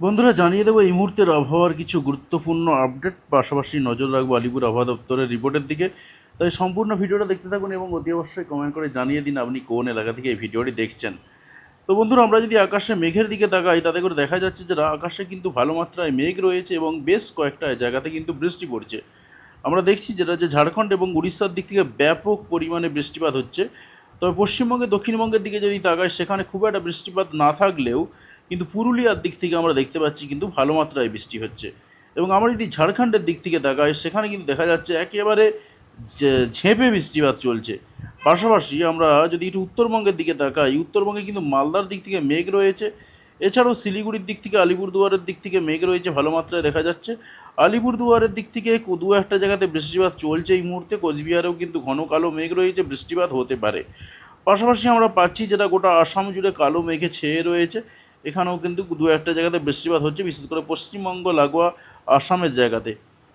বন্ধুরা, জানিয়ে দেবো, এই মুহূর্তের আবহাওয়ার কিছু গুরুত্বপূর্ণ আপডেট, পাশাপাশি নজর রাখব আলিপুর আবহাওয়া দপ্তরের রিপোর্টের দিকে। তাই সম্পূর্ণ ভিডিওটা দেখতে থাকুন এবং অতি অবশ্যই কমেন্ট করে জানিয়ে দিন আপনি কোন এলাকা থেকে এই ভিডিওটি দেখছেন। তো বন্ধুরা, আমরা যদি আকাশে মেঘের দিকে তাকাই, তাতে করে দেখা যাচ্ছে যে আকাশে কিন্তু ভালো মাত্রায় মেঘ রয়েছে এবং বেশ কয়েকটা জায়গাতে কিন্তু বৃষ্টি পড়ছে। আমরা দেখছি যেটা যে ঝাড়খণ্ড এবং উড়িষ্যার দিক থেকে ব্যাপক পরিমাণে বৃষ্টিপাত হচ্ছে। তবে পশ্চিমবঙ্গে, দক্ষিণবঙ্গের দিকে যদি তাকাই, সেখানে খুব একটা বৃষ্টিপাত না থাকলেও কিন্তু পুরুলিয়ার দিক থেকে আমরা দেখতে পাচ্ছি কিন্তু ভালো মাত্রায় বৃষ্টি হচ্ছে। এবং আমরা যদি ঝাড়খণ্ডের দিক থেকে তাকাই, সেখানে কিন্তু দেখা যাচ্ছে একেবারে ঝেঁপে বৃষ্টিপাত চলছে। পাশাপাশি আমরা যদি একটু উত্তরবঙ্গের দিকে তাকাই, উত্তরবঙ্গে কিন্তু মালদার দিক থেকে মেঘ রয়েছে। এছাড়াও শিলিগুড়ির দিক থেকে, আলিপুরদুয়ারের দিক থেকে মেঘ রয়েছে, ভালো মাত্রায় দেখা যাচ্ছে। আলিপুরদুয়ারের দিক থেকে দু একটা জায়গাতে বৃষ্টিপাত চলছে এই মুহূর্তে। কোচবিহারেও কিন্তু ঘন কালো মেঘ রয়েছে, বৃষ্টিপাত হতে পারে। পাশাপাশি আমরা পাচ্ছি যেটা গোটা আসাম জুড়ে কালো মেঘে ছেয়ে রয়েছে। এখানেও কিন্তু দু একটা জায়গাতে বৃষ্টিপাত হচ্ছে, বিশেষ করে পশ্চিমবঙ্গ, লাগোয়া, আসামের জায়গাতে।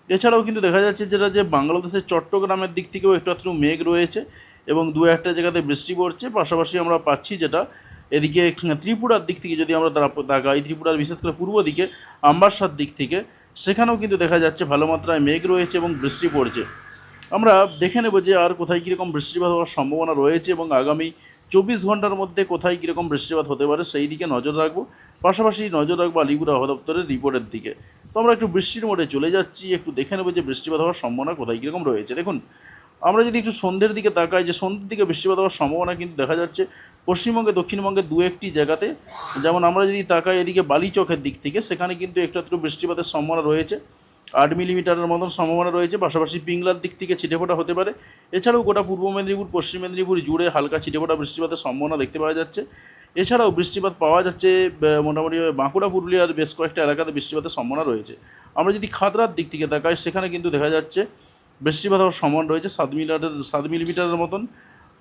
এছাড়াও কিন্তু দেখা যাচ্ছে যেটা যে বাংলাদেশের চট্টগ্রামের দিক থেকেও একটু আধটু মেঘ রয়েছে এবং দু একটা জায়গাতে বৃষ্টি পড়ছে। পাশাপাশি আমরা পাচ্ছি যেটা এদিকে ত্রিপুরার দিক থেকে যদি আমরা তাকাই, ত্রিপুরার বিশেষ করে পূর্ব দিকে আম্বাসার দিক থেকে, সেখানেও কিন্তু দেখা যাচ্ছে ভালো মাত্রায় মেঘ রয়েছে এবং বৃষ্টি পড়ছে। আমরা দেখে নেব যে আর কোথায় কীরকম বৃষ্টিপাত হওয়ার সম্ভাবনা রয়েছে এবং আগামী চব্বিশ ঘণ্টার মধ্যে কোথায় কীরকম বৃষ্টিপাত হতে পারে সেই দিকে নজর রাখব। পাশাপাশি নজর রাখব আলিপুর আবহাওয়া দপ্তরের রিপোর্টের দিকে। তো আমরা একটু বৃষ্টির মোড়ে চলে যাচ্ছি, একটু দেখে নেব যে বৃষ্টিপাত হওয়ার সম্ভাবনা কোথায় কীরকম রয়েছে। দেখুন, আমরা যদি একটু সন্ধ্যের দিকে তাকাই, যে সন্ধ্যের দিকে বৃষ্টিপাত হওয়ার সম্ভাবনা কিন্তু দেখা যাচ্ছে পশ্চিমবঙ্গে, দক্ষিণবঙ্গে দু একটি জায়গাতে। যেমন আমরা যদি তাকাই এদিকে বালিচকের দিক থেকে, সেখানে কিন্তু একটু একটু বৃষ্টিপাতের সম্ভাবনা রয়েছে। আট মিলিমিটারের মতন সম্ভাবনা রয়েছে, পাশাপাশি পিংলার দিক থেকে ছিটেফোঁটা হতে পারে। এছাড়াও গোটা পূর্ব মেদিনীপুর, পশ্চিম মেদিনীপুর, জুড়ে হালকা ছিটেফোঁটা বৃষ্টিপাতের সম্ভাবনা দেখতে পাওয়া যাচ্ছে। এছাড়াও বৃষ্টিপাত পাওয়া যাচ্ছে মোটামুটি বাঁকুড়া, পুরুলিয়ার বেশ কয়েকটা এলাকাতে বৃষ্টিপাতের সম্ভাবনা রয়েছে। আমরা যদি খাতড়ার দিক থেকে তাকাই, সেখানে কিন্তু দেখা যাচ্ছে বৃষ্টিপাত হওয়ার সম্ভাবনা রয়েছে সাত মিলিমিটার সাত মিলিমিটারের মতন।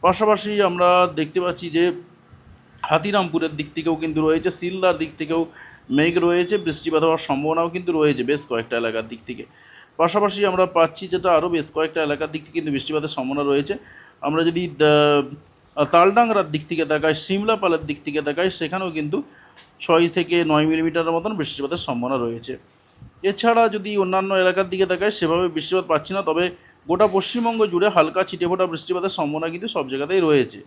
পাশাপাশি আমরা দেখতে পাচ্ছি যে হাতিরামপুরের দিক থেকেও কিন্তু রয়েছে, সিলদার দিক থেকেও মেঘ রয়েছে, বৃষ্টিপাত হওয়ার সম্ভাবনাও কিন্তু রয়েছে বেশ কয়েকটা এলাকার দিক থেকে। পাশাপাশি আমরা পাচ্ছি যেটা আরও বেশ কয়েকটা এলাকার দিক থেকে কিন্তু বৃষ্টিপাতের সম্ভাবনা রয়েছে। আমরা যদি তালডাংরার দিক থেকে তাকাই সিমলাপালের দিক থেকে তাকাই সেখানেও কিন্তু ছয় থেকে নয় মিলিমিটারের মতন বৃষ্টিপাতের সম্ভাবনা রয়েছে। এছাড়া যদি অন্যান্য এলাকার দিকে তাকাই সেভাবে বৃষ্টিপাত পাচ্ছি না, তবে গোটা পশ্চিমবঙ্গ জুড়ে হালকা ছিটেফোঁটা বৃষ্টিপাতের সম্ভাবনা কিন্তু সব জায়গাতেই রয়েছে।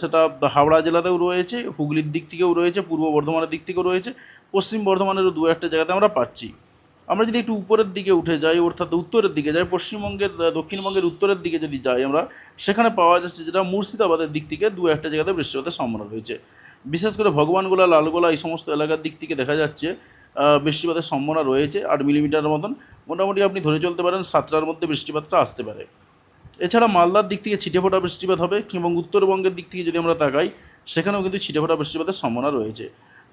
সেটা হাওড়া জেলাতেও রয়েছে, হুগলির দিক থেকেও রয়েছে, পূর্ব বর্ধমানের দিক থেকেও রয়েছে, পশ্চিম বর্ধমানেরও দু একটা জায়গাতে আমরা পাচ্ছি। আমরা যদি একটু উপরের দিকে উঠে যাই, অর্থাৎ উত্তরের দিকে যাই, পশ্চিমবঙ্গের দক্ষিণবঙ্গের উত্তরের দিকে যদি যাই আমরা, সেখানে পাওয়া যাচ্ছে যেটা মুর্শিদাবাদের দিক থেকে দু একটা জায়গাতে বৃষ্টিপাতের সম্ভাবনা রয়েছে। বিশেষ করে ভগবানগোলা, লালগোলা এই সমস্ত এলাকার দিক থেকে দেখা যাচ্ছে বৃষ্টিপাতের সম্ভাবনা রয়েছে আট মিলিমিটারের মতন। মোটামুটি আপনি ধরে চলতে পারেন সাতটার মধ্যে বৃষ্টিপাতটা আসতে পারে। এছাড়া মালদার দিক থেকে ছিটেফোঁটা বৃষ্টিপাত হবে এবং উত্তরবঙ্গের দিক থেকে যদি আমরা তাকাই, সেখানেও কিন্তু ছিটেফোঁটা বৃষ্টিপাতের সম্ভাবনা রয়েছে।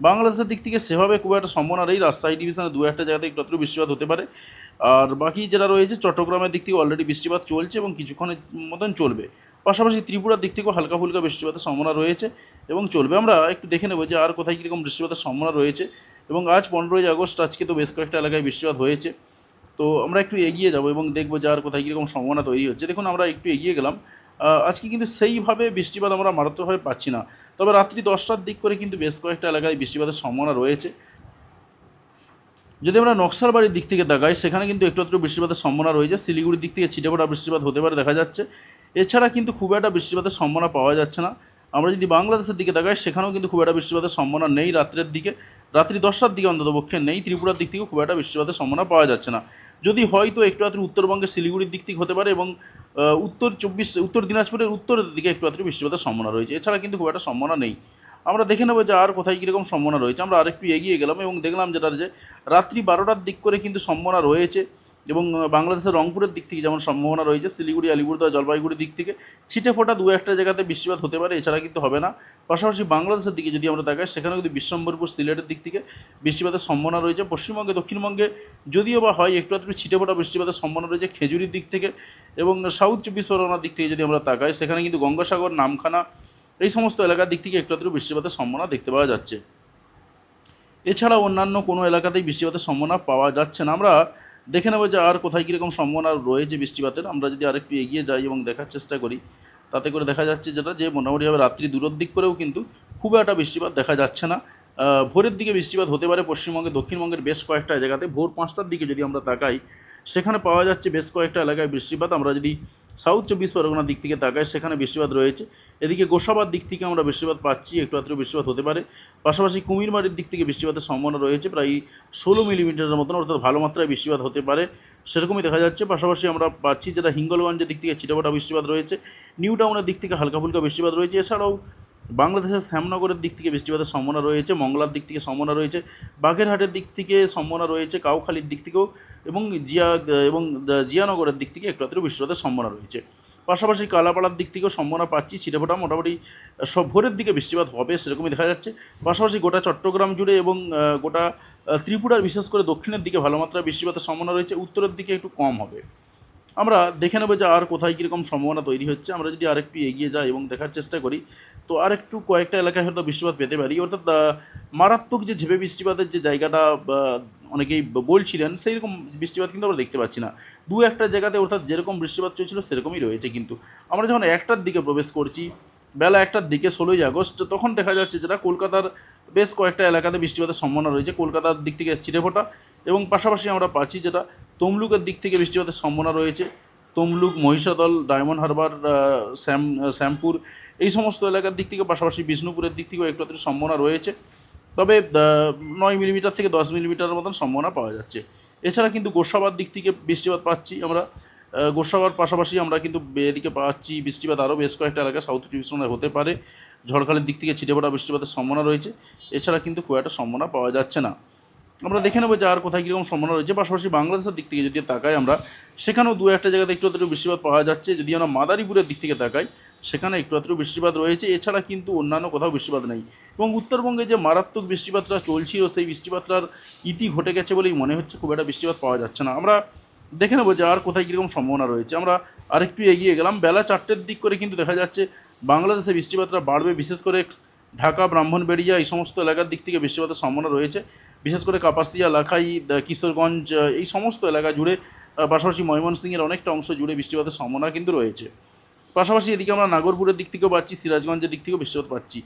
বাংলাদেশের দিক থেকে সেভাবে খুব একটা সম্ভাবনা নেই। রাজশাহী ডিভিশনে দু একটা জায়গাতে একটু আধটু বৃষ্টিপাত হতে পারে। আর বাকি যেটা রয়েছে, চট্টগ্রামের দিক থেকে অলরেডি বৃষ্টিপাত চলছে এবং কিছুক্ষণের মতন চলবে। পাশাপাশি ত্রিপুরার দিক থেকেও হালকা ফুলকা বৃষ্টিপাতের সম্ভাবনা রয়েছে এবং চলবে। আমরা একটু দেখে নেব যে আর কোথায় কীরকম বৃষ্টিপাতের সম্ভাবনা রয়েছে এবং আজ পনেরোই আগস্ট, আজকে তো বেশ কয়েকটা এলাকায় বৃষ্টিপাত হয়েছে। তো আমরা একটু এগিয়ে যাব এবং দেখব যে আর কোথায় কীরকম সম্ভাবনা তৈরি হচ্ছে। দেখুন, আমরা একটু এগিয়ে গেলাম। আজকে কিন্তু সেইভাবে বৃষ্টিপাত আমরা মারাত্মকভাবে পাচ্ছি না। তবে রাত্রি দশটার দিক করে কিন্তু বেশ কয়েকটা এলাকায় বৃষ্টিপাতের সম্ভাবনা রয়েছে। যদি আমরা নকশাল বাড়ির দিক থেকে তাকাই, সেখানে কিন্তু একটু একটু বৃষ্টিপাতের সম্ভাবনা রয়েছে। শিলিগুড়ির দিক থেকে ছিটেফোঁটা বৃষ্টিপাত হতে পারে, দেখা যাচ্ছে। এছাড়া কিন্তু খুব একটা বৃষ্টিপাতের সম্ভাবনা পাওয়া যাচ্ছে না। আমরা যদি বাংলাদেশের দিকে তাকাই, সেখানেও কিন্তু খুব একটা বৃষ্টিপাতের সম্ভাবনা নেই রাত্রের দিকে। রাত্রি দশটার দিকে অন্তত পক্ষে নেই। ত্রিপুরার দিক থেকেও খুব একটা বৃষ্টিপাতের সম্ভাবনা পাওয়া যাচ্ছে না। যদি হয়তো একটু রাত্রি উত্তরবঙ্গের শিলিগুড়ির দিক থেকে হতে পারে এবং উত্তর চব্বিশ, উত্তর দিনাজপুরের উত্তরের দিকে একটু রাত্রি বৃষ্টিপাতের সম্ভাবনা রয়েছে। এছাড়া কিন্তু খুব একটা সম্ভাবনা নেই। আমরা দেখে নেব যে আর কোথায় কীরকম সম্ভাবনা রয়েছে। আমরা আরেকটু এগিয়ে গেলাম এবং দেখলাম যেটা যে রাত্রি বারোটার দিক করে কিন্তু সম্ভাবনা রয়েছে। এবং বাংলাদেশের রংপুরের দিক থেকে যেমন সম্ভাবনা রয়েছে, শিলিগুড়ি, আলিপুরদুয়ার, জলপাইগুড়ির দিক থেকে ছিটে ফোটা দু একটা জায়গাতে বৃষ্টিপাত হতে পারে, এছাড়া কিন্তু হবে না। পাশাপাশি বাংলাদেশের দিকে যদি আমরা তাকাই, সেখানেও কিন্তু বিশ্বম্বরপুর সিলেটের দিক থেকে বৃষ্টিপাতের সম্ভাবনা রয়েছে। পশ্চিমবঙ্গে, দক্ষিণবঙ্গে যদিও বা হয়, একটু আধটু ছিটে ফোটা বৃষ্টিপাতের সম্ভাবনা রয়েছে খেজুরির দিক থেকে এবং সাউথ চব্বিশ পরগনার দিক থেকে যদি আমরা তাকাই, সেখানে কিন্তু গঙ্গাসাগর, নামখানা এই সমস্ত এলাকার দিক থেকে একটু আধটু বৃষ্টিপাতের সম্ভাবনা দেখতে পাওয়া যাচ্ছে। এছাড়া অন্যান্য কোনো এলাকাতেই বৃষ্টিপাতের সম্ভাবনা পাওয়া যাচ্ছে না। আমরা দেখে নেব যে আর কোথায় কীরকম সম্ভাবনা রয়েছে বৃষ্টিপাতের। আমরা যদি আরেকটু এগিয়ে যাই এবং দেখার চেষ্টা করি, তাতে করে দেখা যাচ্ছে যেটা, যে মোটামুটিভাবে রাত্রি দূরের দিক করেও কিন্তু খুব একটা বৃষ্টিপাত দেখা যাচ্ছে না। ভোরের দিকে বৃষ্টিপাত হতে পারে পশ্চিমবঙ্গে দক্ষিণবঙ্গের বেশ কয়েকটা জায়গাতে। ভোর পাঁচটার দিকে যদি আমরা তাকাই সেখানে পাওয়া যাচ্ছে বেশ কয়েকটা এলাকায় বৃষ্টিপাত। আমরা যদি সাউথ চব্বিশ পরগনার দিক থেকে তাকাই, সেখানে বৃষ্টিপাত রয়েছে। এদিকে গোসাবার দিক থেকে আমরা বৃষ্টিপাত পাচ্ছি, একটু আত্র বৃষ্টিপাত হতে পারে। পাশাপাশি কুমিরমারির দিক থেকে বৃষ্টিপাতের সম্ভাবনা রয়েছে, প্রায় ষোলো মিলিমিটারের মতন, অর্থাৎ ভালো মাত্রায় বৃষ্টিপাত হতে পারে। সেরকমই দেখা যাচ্ছে। পাশাপাশি আমরা পাচ্ছি যেটা হিঙ্গলগঞ্জের দিক থেকে ছিটেফোঁটা বৃষ্টিপাত রয়েছে, নিউ টাউনের দিক থেকে হালকা ফুলকা বৃষ্টিপাত রয়েছে। এছাড়াও বাংলাদেশের শ্যামনগরের দিক থেকে বৃষ্টিপাতের সম্ভাবনা রয়েছে মংলার দিক থেকে সম্ভাবনা রয়েছে বাঘেরহাটের দিক থেকে সম্ভাবনা রয়েছে, কাউখালীর দিক থেকেও এবং জিয়া, এবং জিয়ানগরের দিক থেকে একটু বৃষ্টিপাতের সম্ভাবনা রয়েছে। পাশাপাশি কালাপাড়ার দিক থেকেও সম্ভাবনা পাচ্ছি, ছিটেফোঁটা মোটামুটি সব ভোরের দিকে বৃষ্টিপাত হবে সেরকমই দেখা যাচ্ছে। পাশাপাশি গোটা চট্টগ্রাম জুড়ে এবং গোটা ত্রিপুরার বিশেষ করে দক্ষিণের দিকে ভালো মাত্রায় বৃষ্টিপাতের সম্ভাবনা রয়েছে, উত্তরের দিকে একটু কম হবে। আমরা দেখে নেব যে আর কোথায় কীরকম সম্ভাবনা তৈরি হচ্ছে। আমরা যদি আরেকটু এগিয়ে যাই এবং দেখার চেষ্টা করি, তো আরেকটু কয়েকটা এলাকায় হয়তো বৃষ্টিপাত পেতে পারি। অর্থাৎ মারাত্মক যে ঝেপে বৃষ্টিপাতের যে জায়গাটা অনেকেই বলছিলেন সেই রকম বৃষ্টিপাত কিন্তু আমরা দেখতে পাচ্ছি না। দু একটা জায়গাতে অর্থাৎ যেরকম বৃষ্টিপাত চলছিল, সেরকমই রয়েছে কিন্তু। আমরা যখন একটার দিকে প্রবেশ করছি, বেলা একটার দিকে ষোলোই আগস্ট, তখন দেখা যাচ্ছে যেটা কলকাতার বেশ কয়েকটা এলাকাতে বৃষ্টিপাতের সম্ভাবনা রয়েছে। কলকাতার দিক থেকে ছিটেফোঁটা এবং পাশাপাশি আমরা পাচ্ছি যেটা তমলুকের দিক থেকে বৃষ্টিপাতের সম্ভাবনা রয়েছে। তমলুক, মহিষাদল, ডায়মন্ড হারবার শ্যাম শ্যামপুর, এই সমস্ত এলাকার দিক থেকে পাশাপাশি বিষ্ণুপুরের দিক থেকেও একটু সম্ভাবনা রয়েছে। তবে নয় মিলিমিটার থেকে দশ মিলিমিটারের মতন সম্ভাবনা পাওয়া যাচ্ছে। এছাড়া কিন্তু গোসাবার দিক থেকে বৃষ্টিপাত পাচ্ছি আমরা। গোসাবার পাশাপাশি আমরা কিন্তু এদিকে পাচ্ছি বৃষ্টিপাত আরও বেশ কয়েকটা এলাকা সাউথ ডিভিশনে হতে পারে। ঝড়খালির দিক থেকে ছিটে পড়া বৃষ্টিপাতের সম্ভাবনা রয়েছে। এছাড়া কিন্তু খুব একটা সম্ভাবনা পাওয়া যাচ্ছে না। আমরা দেখে নেব যে আর কোথায় কীরকম সম্ভাবনা রয়েছে। পাশাপাশি বাংলাদেশের দিক থেকে যদি তাকাই আমরা, সেখানেও দু একটা জায়গাতে একটু আধটু বৃষ্টিপাত পাওয়া যাচ্ছে। যদি আমরা মাদারীপুরের দিক থেকে তাকাই, সেখানে একটু আধটু বৃষ্টিপাত রয়েছে। এছাড়া কিন্তু অন্যান্য কোথাও বৃষ্টিপাত নেই। এবং উত্তরবঙ্গে যে মারাত্মক বৃষ্টিপাতটা চলছিল সেই বৃষ্টিপাতটার ইতি ঘটে গেছে বলেই মনে হচ্ছে। খুব একটা বৃষ্টিপাত পাওয়া যাচ্ছে না। আমরা দেখে নেব যে আর কোথায় কীরকম সম্ভাবনা রয়েছে। আমরা আরেকটু এগিয়ে গেলাম। বেলা চারটের দিক করে কিন্তু দেখা যাচ্ছে, বাংলাদেশে বৃষ্টিপাতটা বাড়বে। বিশেষ করে ঢাকা, ব্রাহ্মণবেড়িয়া এই সমস্ত এলাকার দিক থেকে বৃষ্টিপাতের সম্ভাবনা রয়েছে। বিশেষ করে কাপাসিয়া, লাখাই কিশোরগঞ্জ এই সমস্ত এলাকা জুড়ে পাশাপাশি ময়মনসিংহের অনেকটা অংশ জুড়ে বৃষ্টিপাতের সম্ভাবনা কিন্তু রয়েছে। পাশাপাশি এদিকে আমরা নাগরপুরের দিক থেকেও পাচ্ছি, সিরাজগঞ্জের দিক থেকেও বৃষ্টিপাত পাচ্ছি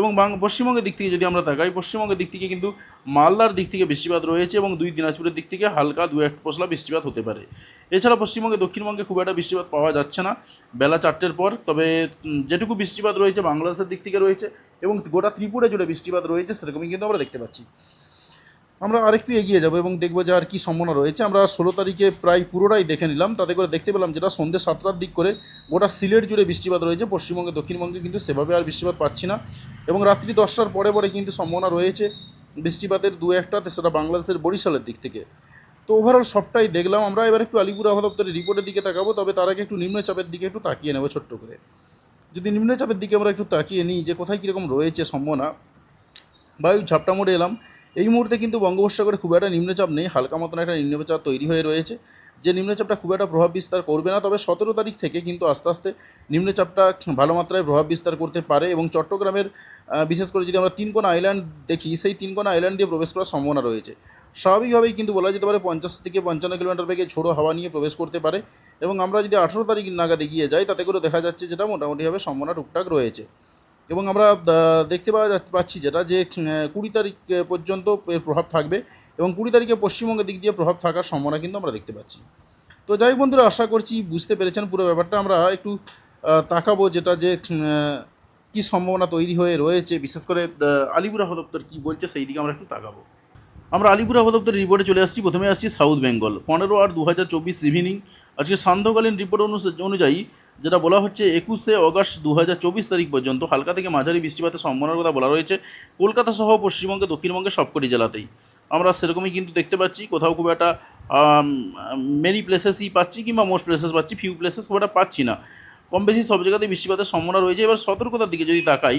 এবং পশ্চিমবঙ্গের দিক থেকে যদি আমরা তাকাই, পশ্চিমবঙ্গের দিক থেকে কিন্তু মালদার দিক থেকে বৃষ্টিপাত রয়েছে এবং দুই দিনাজপুরের দিক থেকে হালকা দু এক পশলা বৃষ্টিপাত হতে পারে। এছাড়া পশ্চিমবঙ্গে, দক্ষিণবঙ্গে খুব একটা বৃষ্টিপাত পাওয়া যাচ্ছে না, বেলা চারটের পর, তবে যেটুকু বৃষ্টিপাত রয়েছে, বাংলাদেশের দিক থেকে রয়েছে এবং গোটা ত্রিপুরা জুড়ে বৃষ্টিপাত রয়েছে, সেরকমই কিন্তু আমরা দেখতে পাচ্ছি। আমরা আরেকটু এগিয়ে যাব এবং দেখব যে আর কী সম্ভাবনা রয়েছে। আমরা ষোলো তারিখে প্রায় পুরোটাই দেখে নিলাম। তাতে করে দেখতে পেলাম যেটা সন্ধ্যে সাতটার দিক করে গোটা সিলেট জুড়ে বৃষ্টিপাত রয়েছে। পশ্চিমবঙ্গে, দক্ষিণবঙ্গে কিন্তু সেভাবে আর বৃষ্টিপাত পাচ্ছি না। এবং রাত্রি দশটার পরে পরে কিন্তু সম্ভাবনা রয়েছে বৃষ্টিপাতের দু একটাতে সেটা বাংলাদেশের বরিশালের দিক থেকে। তো ওভারঅল সবটাই দেখলাম। আমরা এবার একটু আলিপুর আবহাওয়া রিপোর্টের দিকে তাকাবো, তবে তার আগে একটু নিম্নচাপের দিকে একটু তাকিয়ে নেব ছোট্ট করে। যদি নিম্নচাপের দিকে আমরা একটু তাকিয়ে নিই যে কোথায় কীরকম রয়েছে সম্ভাবনা, বায়ু ঝাপটা মোড়ে এলাম। এই মুহূর্তে কিন্তু বঙ্গোপসাগরে খুব একটা নিম্নচাপ নেই, হালকা মতন একটা নিম্নচাপ তৈরি হয়ে রয়েছে। যে নিম্নচাপটা খুব একটা প্রভাব বিস্তার করবে না, তবে সতেরো তারিখ থেকে কিন্তু আস্তে আস্তে নিম্নচাপটা ভালো মাত্রায় প্রভাব বিস্তার করতে পারে এবং চট্টগ্রামের বিশেষ করে যদি আমরা তিনকোনা আইল্যান্ড দেখি, সেই তিনকোনা আইল্যান্ড দিয়ে প্রবেশ করার সম্ভাবনা রয়েছে। স্বাভাবিকভাবেই কিন্তু বলা যেতে পারে পঞ্চাশ থেকে পঞ্চান্ন কিলোমিটার বেগে ঝোড়ো হাওয়া নিয়ে প্রবেশ করতে পারে এবং আমরা যদি আঠেরো তারিখ নাগাদ এগিয়ে যাই, তাতে করে দেখা যাচ্ছে যেটা মোটামুটিভাবে সম্ভাবনা টুকটাক রয়েছে। এবং আমরা দেখতে পাওয়া পাচ্ছি যেটা যে কুড়ি তারিখ পর্যন্ত এর প্রভাব থাকবে এবং কুড়ি তারিখে পশ্চিমবঙ্গের দিক দিয়ে প্রভাব থাকার সম্ভাবনা কিন্তু আমরা দেখতে পাচ্ছি। তো যাই বন্ধুরা, আশা করছি বুঝতে পেরেছেন পুরো ব্যাপারটা। আমরা একটু তাকাবো যেটা যে কী সম্ভাবনা তৈরি হয়ে রয়েছে। বিশেষ করে আলিপুর দপ্তর কী বলছে সেই দিকে আমরা একটু তাকাবো। আমরা আলিপুর দপ্তরের রিপোর্টে চলে আসছি। প্রথমে আসছি সাউথ বেঙ্গল। পনেরো আট দু হাজার চব্বিশ ইভিনিং আজকে সান্ধ্যকালীন রিপোর্ট অনুযায়ী যেটা বলা হচ্ছে একুশে অগস্ট দু তারিখ পর্যন্ত হালকা থেকে মাঝারি বৃষ্টিপাতের সম্ভাবনার কথা বলা রয়েছে। কলকাতা সহ পশ্চিমবঙ্গে, দক্ষিণবঙ্গে সবকটি জেলাতেই। আমরা সেরকমই কিন্তু দেখতে পাচ্ছি, কোথাও খুব একটা মেনি প্লেসেসই পাচ্ছি কিংবা মোস্ট প্লেসেস পাচ্ছি ফিউ প্লেসেস খুব একটা পাচ্ছি না। কম বেশি সব জায়গাতেই বৃষ্টিপাতের সম্ভাবনা রয়েছে। এবার সতর্কতার দিকে যদি তাকাই,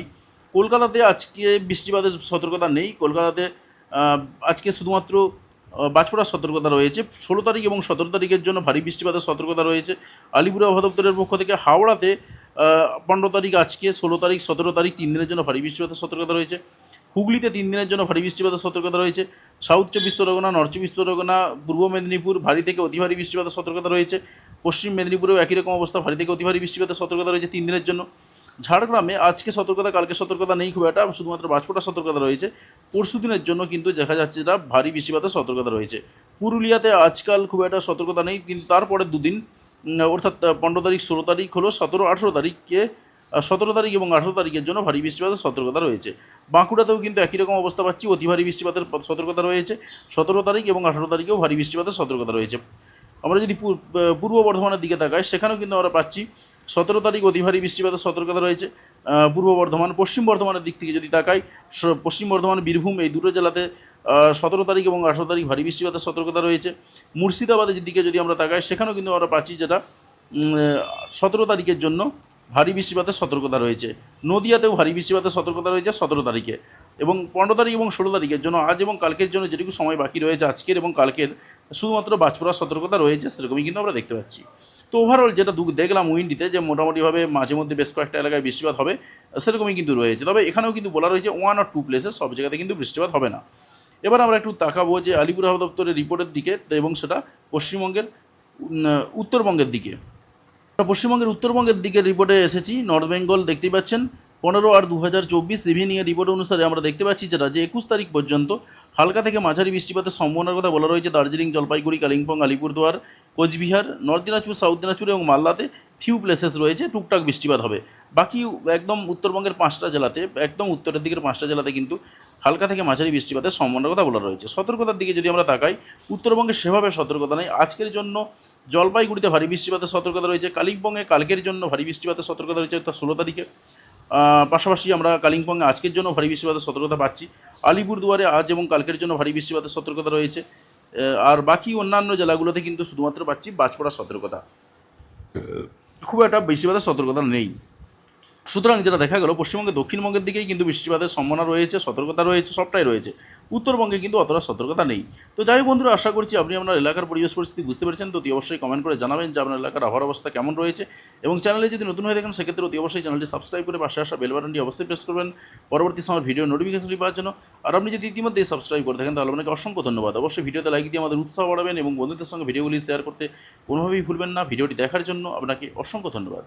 কলকাতাতে আজকে বৃষ্টিপাতের সতর্কতা নেই। কলকাতাতে আজকে শুধুমাত্র বাজপড়ার সতর্কতা রয়েছে। ষোলো তারিখ এবং সতেরো তারিখের জন্য ভারী বৃষ্টিপাতের সতর্কতা রয়েছে। আলিপুর আবহাওয়া দপ্তরের পক্ষ থেকে হাওড়াতে পনেরো তারিখ আজকে, ষোলো তারিখ, সতেরো তারিখ তিন দিনের জন্য ভারী বৃষ্টিপাতের সতর্কতা রয়েছে। হুগলিতে তিন দিনের জন্য ভারী বৃষ্টিপাতের সতর্কতা রয়েছে। সাউথ চব্বিশ পরগনা, নর্থ চব্বিশ পরগনা, পূর্ব মেদিনীপুর ভারী থেকে অতি ভারী বৃষ্টিপাতের সতর্কতা রয়েছে। পশ্চিম মেদিনীপুরেও একই রকম অবস্থা, ভারী থেকে অতি ভারী বৃষ্টিপাতের সতর্কতা রয়েছে তিন দিনের জন্য। ঝাড়গ্রামে আজকে সতর্কতা, কালকে সতর্কতা নেই খুব একটা। শুধুমাত্র বাজপোটা সতর্কতা রয়েছে। পরশু দিনের জন্য কিন্তু দেখা যাচ্ছে যেটা ভারী বৃষ্টিপাতের সতর্কতা রয়েছে। পুরুলিয়াতে আজকাল খুব একটা সতর্কতা নেই, কিন্তু তারপরে দুদিন, অর্থাৎ পনেরো তারিখ, ষোলো তারিখ হলো, সতেরো, আঠেরো তারিখকে, সতেরো তারিখ এবং আঠেরো তারিখের জন্য ভারী বৃষ্টিপাতের সতর্কতা রয়েছে। বাঁকুড়াতেও কিন্তু একই রকম অবস্থা পাচ্ছি, অতি ভারী বৃষ্টিপাতের সতর্কতা রয়েছে। সতেরো তারিখ এবং আঠেরো তারিখেও ভারী বৃষ্টিপাতের সতর্কতা রয়েছে। আমরা যদি পূর্ব বর্ধমানের দিকে তাকাই, সেখানেও কিন্তু আমরা পাচ্ছি সতেরো তারিখ অতি ভারী বৃষ্টিপাতের সতর্কতা রয়েছে। পূর্ব বর্ধমান, পশ্চিম বর্ধমানের দিক থেকে যদি তাকাই পশ্চিম বর্ধমান, বীরভূম এই দুটো জেলাতে সতেরো তারিখ এবং আঠেরো তারিখ ভারী বৃষ্টিপাতের সতর্কতা রয়েছে। মুর্শিদাবাদের দিকে যদি আমরা তাকাই, সেখানেও কিন্তু আমরা পাচ্ছি যেটা সতেরো তারিখের জন্য ভারী বৃষ্টিপাতের সতর্কতা রয়েছে। নদিয়াতেও ভারী বৃষ্টিপাতের সতর্কতা রয়েছে সতেরো তারিখে। এবং পনেরো তারিখ এবং ষোলো তারিখের জন্য, আজ এবং কালকের জন্য যেটুকু সময় বাকি রয়েছে আজকের এবং কালকের, শুধুমাত্র বাজপড়ার সতর্কতা রয়েছে, সেরকমই কিন্তু আমরা দেখতে পাচ্ছি। তো ওভারঅল যেটা দেখলাম উইন্ডিতে যে মোটামুটিভাবে মাঝে মধ্যে বেশ কয়েকটা এলাকায় বৃষ্টিপাত হবে, সেরকমই কিন্তু রয়েছে। তবে এখানেও কিন্তু বলা রয়েছে ওয়ান আর টু প্লেসে সব জায়গাতে কিন্তু বৃষ্টিপাত হবে না। এবার আমরা একটু তাকাবো যে আলিপুর আবহাওয়া দপ্তরের রিপোর্টের দিকে এবং সেটা পশ্চিমবঙ্গের উত্তরবঙ্গের দিকে। পশ্চিমবঙ্গের উত্তরবঙ্গের দিকে রিপোর্টে এসেছি, নর্থ বেঙ্গল দেখতেই পাচ্ছেন। পনেরো আর দু হাজার চব্বিশ ইভিনিংয়ের রিপোর্ট অনুসারে আমরা দেখতে পাচ্ছি যেটা যে একুশ তারিখ পর্যন্ত হালকা থেকে মাঝারি বৃষ্টিপাতের সম্ভাবনার কথা বলা রয়েছে দার্জিলিং, জলপাইগুড়ি, কালিম্পং, আলিপুরদুয়ার, কোচবিহার, নর্থ দিনাজপুর, সাউথ দিনাজপুর এবং মালদাতে ফিউ প্লেসেস রয়েছে টুকটাক বৃষ্টিপাত হবে। বাকি একদম উত্তরবঙ্গের পাঁচটা জেলাতে, একদম উত্তরের দিকের পাঁচটা জেলাতে কিন্তু হালকা থেকে মাঝারি বৃষ্টিপাতের সম্ভাবনার কথা বলা রয়েছে। সতর্কতার দিকে যদি আমরা তাকাই, উত্তরবঙ্গে সেভাবে সতর্কতা নেই। আজকের জন্য জলপাইগুড়িতে ভারী বৃষ্টিপাতের সতর্কতা রয়েছে, কালিম্পংয়ে কালকের জন্য ভারী বৃষ্টিপাতের সতর্কতা রয়েছে অর্থাৎ ষোলো তারিখে। পাশাপাশি আমরা কালিম্পংয়ে আজকের জন্য ভারী বৃষ্টিপাতের সতর্কতা পাচ্ছি। আলিপুরদুয়ারে আজ এবং কালকের জন্য ভারী বৃষ্টিপাতের সতর্কতা রয়েছে। আর বাকি অন্যান্য জেলাগুলোতে কিন্তু শুধুমাত্র পাচ্ছি বাজ বাজপড়ার সতর্কতা। খুব একটা বৃষ্টিপাতের সতর্কতা নেই। সুতরাং যেটা দেখা গেল পশ্চিমবঙ্গের দক্ষিণবঙ্গের দিকেই কিন্তু বৃষ্টিপাতের সম্ভাবনা রয়েছে, সতর্কতা রয়েছে, সবটাই রয়েছে। উত্তরবঙ্গে কিন্তু অতটা সতর্কতা নেই। তো যাই হোক বন্ধুরা, আশা করছি আপনি আপনার এলাকার পরিবেশ পরিস্থিতি বুঝতে পেরেছেন। তো অতি অবশ্যই কমেন্ট করে জানাবেন যে আপনার এলাকার আবহাওয়ার অবস্থা কেমন রয়েছে। এবং চ্যানেলে যদি নতুন হয়ে থাকেন, সেক্ষেত্রে অতি অবশ্যই চ্যানেলটি সাবস্ক্রাইব করে পাশে আসা বেল বাটনটি অবশ্যই প্রেস করবেন। পরবর্তী সময় ভিডিও নোটিফিকেশনটি পাওয়ার জন্য। আর আপনি যদি ইতিমধ্যে সাবস্ক্রাইব করে থাকেন, তাহলে আপনাকে অসংখ্য ধন্যবাদ। অবশ্যই ভিডিওতে লাইক দিয়ে আমাদের উৎসাহ বাড়াবেন এবং বন্ধুদের সঙ্গে ভিডিওগুলি শেয়ার করতে কোনোভাবেই ভুলবেন না। ভিডিওটি দেখার জন্য আপনাকে অসংখ্য ধন্যবাদ।